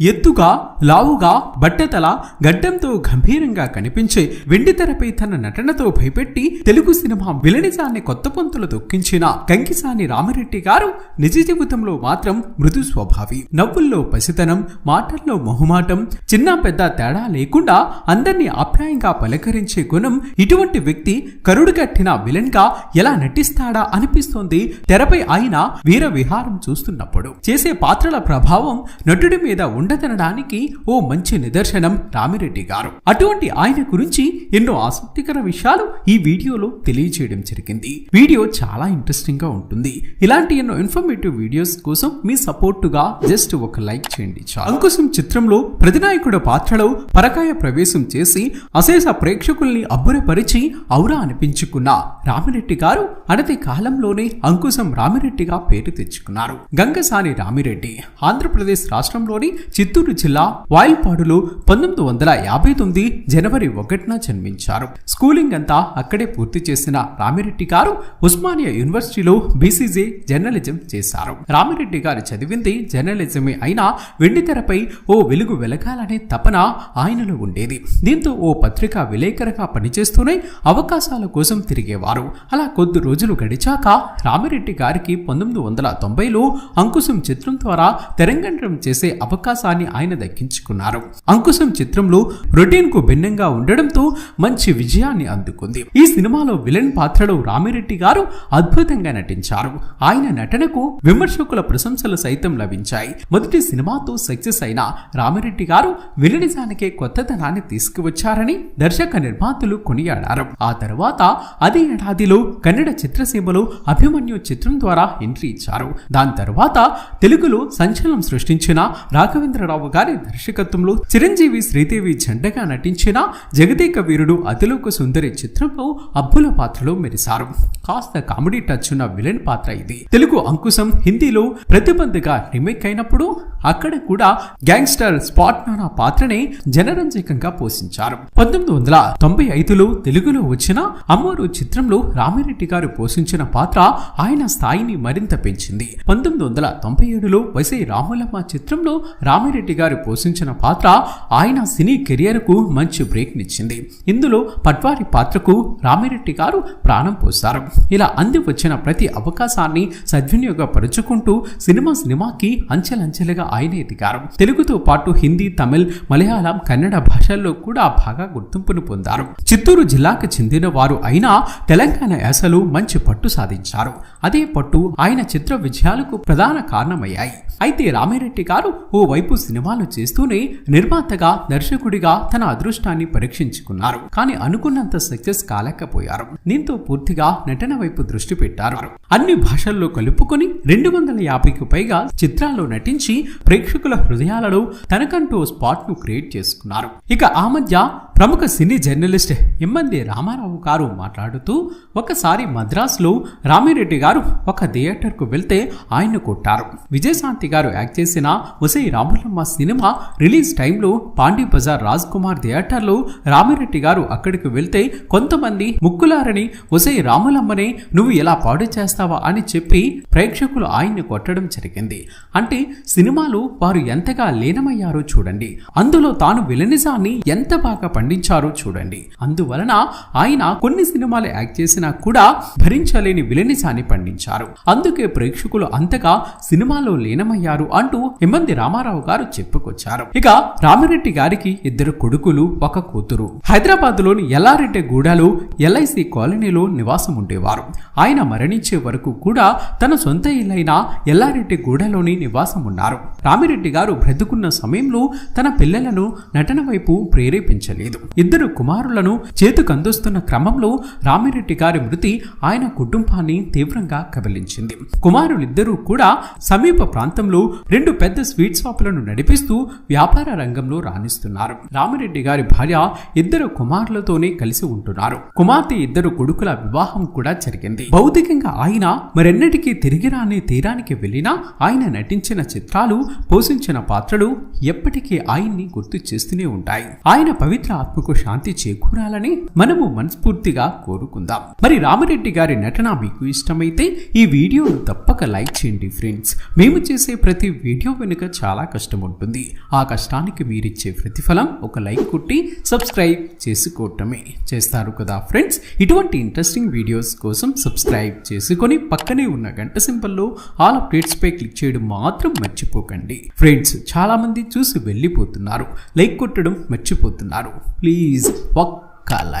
ఎత్తుగా లావుగా బట్టతల గడ్డంతో గంభీరంగా కనిపించే వెండితెరపై తన నటనతో భయపెట్టి తెలుగు సినిమా విలనిజాన్ని కొత్త పొంతులు దొక్కించిన కంకిసాని రామిరెడ్డి గారు నిజ జీవితంలో మాత్రం మృదు స్వభావి. నవ్వుల్లో పసితనం మాటల్లో మొహమాటం చిన్న పెద్ద తేడా లేకుండా అందరినీ ఆప్యాయంగా పలకరించే గుణం ఇటువంటి వ్యక్తి కరుడు కట్టిన విలన్గా ఎలా నటిస్తాడా అనిపిస్తోంది తెరపై ఆయన వీర విహారం చూస్తున్నప్పుడు. చేసే పాత్రల ప్రభావం నటుడి మీద ఉండదనడానికి ఓ మంచి నిదర్శనం రామిరెడ్డి గారు. అటువంటి ఆయన గురించి ఎన్నో ఆసక్తికర విషయాలు ఈ వీడియోలో తెలియజేయడం జరిగింది. వీడియో చాలా ఇంట్రెస్టింగ్గా ఉంటుంది. ఇలాంటి ఎన్నో ఇన్ఫర్మేటివ్ వీడియోస్ కోసం మీ సపోర్టుగా జస్ట్ ఒక లైక్ చేయండి అంకుశం చిత్రంలో ప్రతినాయకుడు పాత్రలో పరకాయ ప్రవేశం చేసి అశేష ప్రేక్షకుల్ని అబ్బురపరిచి ఔరా అనిపించుకున్న రామిరెడ్డి గారు అనతి కాలంలోనే అంకుశం రామిరెడ్డిగా పేరు తెచ్చుకున్నారు. గంగసాని రామిరెడ్డి ఆంధ్రప్రదేశ్ రాష్ట్రంలోని చిత్తూరు జిల్లా వాయిల్పాడులో పంతొమ్మిది వందల యాభై తొమ్మిది జనవరి ఒకటిన జన్మించారు. స్కూలింగ్ అంతా అక్కడే పూర్తి చేసిన రామిరెడ్డి గారు ఉస్మానియా యూనివర్సిటీలో బీసీజే జర్నలిజం చేశారు. రామిరెడ్డి గారు చదివింది జర్నలిజమే అయినా వెండితెరపై ఓ వెలుగు వెలగాలనే తపన ఆయనలో ఉండేది. దీంతో ఓ పత్రికా విలేకరుగా పనిచేస్తూనే అవకాశాల కోసం తిరిగేవారు. అలా కొద్ది రోజులు గడిచాక రామిరెడ్డి గారికి పంతొమ్మిది వందల తొంభైలో అంకుశం చిత్రం ద్వారా తెరంగండ్రం చేసే అవకాశం అవకాశాన్ని ఆయన దక్కించుకున్నారు. అంకుశం చిత్రంలో రొటీన్కు భిన్నంగా ఉండడంతో మంచి విజయాన్ని అందుకుంది. ఈ సినిమాలో విలన్ పాత్రలో రామిరెడ్డి గారు అద్భుతంగా నటించారు. ఆయన నటనకు విమర్శకుల ప్రశంసలు సైతం లభించాయి. మొదటి సినిమాతో సక్సెస్ అయిన రామిరెడ్డి గారు విలనిజానికే కొత్తదనాన్ని తీసుకువచ్చారని దర్శక నిర్మాతలు కొనియాడారు. ఆ తర్వాత అదే ఏడాదిలో కన్నడ చిత్రసీమలో అభిమన్యు చిత్రం ద్వారా ఎంట్రీ ఇచ్చారు. దాని తర్వాత తెలుగులో సంచలనం సృష్టించిన రాఘవేంద్ర రాఘవేంద్రరావు గారి దర్శకత్వంలో చిరంజీవి శ్రీదేవి జెండగా నటించిన జగదేక వీరుడు అతిలోక సుందరి చిత్రంలో అబ్బుల పాత్రలో మెరిశారు. కాస్త కామెడీ టచ్ ఉన్న విలన్ పాత్ర ఇది. తెలుగు అంకుశం హిందీలో ప్రతిబంధగా రీమేక్ అయినప్పుడు అక్కడ కూడా గ్యాంగ్స్టర్ స్పాట్ నానా పాత్రని జనరంజకంగా పోషించారు. పంతొమ్మిది వందల తొంభై ఐదులో తెలుగులో వచ్చిన అమ్మోరు చిత్రంలో రామిరెడ్డి గారు పోషించిన పాత్ర ఆయన స్థాయిని మరింత పెంచింది. పంతొమ్మిది వందల తొంభై ఏడులో వసై రాములమ్మ చిత్రంలో రామిరెడ్డి గారు పోషించిన పాత్ర ఆయన సినీ కెరియర్కు మంచి బ్రేక్ నిచ్చింది ఇందులో పట్వారి పాత్రకు రామిరెడ్డి గారు ప్రాణం పోశారు. ఇలా అంది వచ్చిన ప్రతి అవకాశాన్ని సద్వినియోగపరుచుకుంటూ సినిమా సినిమాకి అంచెలంచెలుగా ఆయనే ఎదిగారు తెలుగుతో పాటు హిందీ తమిళ్ మలయాళం కన్నడ భాషల్లో కూడా బాగా గుర్తింపును పొందారు. చిత్తూరు జిల్లాకు చెందిన వారు అయినా తెలంగాణ యాసలు మంచి పట్టు సాధించారు. అదే పట్టు ఆయన చిత్ర విజయాలకు ప్రధాన కారణమయ్యాయి. అయితే రామిరెడ్డి గారు ఓ వైపు సినిమాలు చేస్తూనే నిర్మాతగా దర్శకుడిగా తన అదృష్టాన్ని పరీక్షించుకున్నారు. కానీ అనుకున్నంత సక్సెస్ కాలేకపోయారు. దీంతో పూర్తిగా నటన వైపు దృష్టి పెట్టారు. అన్ని భాషల్లో కలుపుకొని రెండు వందల యాభైకి పైగా చిత్రాల్లో నటించి ప్రేక్షకుల హృదయాలలో తనకంటూ స్పాట్ను క్రియేట్ చేసుకున్నారు. ఇక ఆ మధ్య ప్రముఖ సినీ జర్నలిస్ట్ ఎమ్మంది రామారావు గారు మాట్లాడుతూ ఒకసారి మద్రాసులో రామిరెడ్డి గారు ఒక థియేటర్కు వెళ్తే ఆయన కొట్టారు. విజయశాంతి గారు యాక్ట్ చేసిన ఒసై రాములమ్మ సినిమా రిలీజ్ టైంలో పాండి బజార్ రాజ్ కుమార్ థియేటర్లో రామిరెడ్డి గారు అక్కడికి వెళ్తే కొంతమంది ముక్కులారని ఒసై రాములమ్మనే నువ్వు ఎలా పాడు చేస్తావా? అని చెప్పి ప్రేక్షకులు ఆయన్ని కొట్టడం జరిగింది. అంటే సినిమా సినిమాలో వారు ఎంతగా లీనమయ్యారో చూడండి. అందులో తాను విలనిజాన్ని ఎంత బాగా పండించారో చూడండి. అందువలన ఆయన కొన్ని సినిమాలు యాక్ట్ చేసినా కూడా భరించలేని విలనిజాన్ని పండించారు. అందుకే ప్రేక్షకులు అంతగా సినిమాలో లీనమయ్యారు అంటూ ఇమ్మంది రామారావు గారు చెప్పుకొచ్చారు ఇక రామిరెడ్డి గారికి ఇద్దరు కొడుకులు ఒక కూతురు. హైదరాబాద్లోని ఎల్లారెడ్డి గూడలో ఎల్ఐసి కాలనీలో నివాసం ఉండేవారు. ఆయన మరణించే వరకు కూడా తన సొంత ఇల్లైన ఎల్లారెడ్డి గూడలోని నివాసం ఉన్నారు. రామిరెడ్డి గారు బ్రతుకున్న సమయంలో తన పిల్లలను నటన వైపు ప్రేరేపించలేదు. ఇద్దరు కుమారులను చేతుకందుస్తున్న క్రమంలో రామిరెడ్డి గారి మృతి ఆయన కుటుంబాన్ని తీవ్రంగా కబలించింది. కుమారులిద్దరూ కూడా సమీప ప్రాంతంలో రెండు పెద్ద స్వీట్ షాపులను నడిపిస్తూ వ్యాపార రంగంలో రాణిస్తున్నారు. రామిరెడ్డి గారి భార్య ఇద్దరు కుమారులతోనే కలిసి ఉంటున్నారు. కుమార్తె ఇద్దరు కొడుకుల వివాహం కూడా జరిగింది. భౌతికంగా ఆయన మరెన్నటికీ తిరిగి రాని తీరానికి వెళ్ళినా ఆయన నటించిన చిత్రాలు పోషించిన పాత్రలు ఎప్పటికీ ఆయన్ని గుర్తు చేస్తూనే ఉంటాయి. ఆయన పవిత్ర ఆత్మకు శాంతి చేకూరాలని మనము మనస్ఫూర్తిగా కోరుకుందాం. మరి రామిరెడ్డి గారి నటన మీకు ఇష్టమైతే ఈ వీడియోను తప్పక లైక్ చేయండి ఫ్రెండ్స్. మేము చేసే ప్రతి వీడియో వెనుక చాలా కష్టం ఉంటుంది. ఆ కష్టానికి మీరిచ్చే ప్రతిఫలం ఒక లైక్ కొట్టి సబ్స్క్రైబ్ చేసుకోవటమే చేస్తారు కదా ఫ్రెండ్స్ ఇటువంటి ఇంట్రెస్టింగ్ వీడియోస్ కోసం సబ్స్క్రైబ్ చేసుకొని పక్కనే ఉన్న గంట సింబల్లో ఆల్ అప్డేట్స్ పై క్లిక్ చేయడం మాత్రం మర్చిపోకండి. ఫ్రెండ్స్ చాలా మంది చూసి వెళ్ళిపోతున్నారు. లైక్ కొట్టడం మర్చిపోతున్నారు. ప్లీజ్ ఒక్క లైక్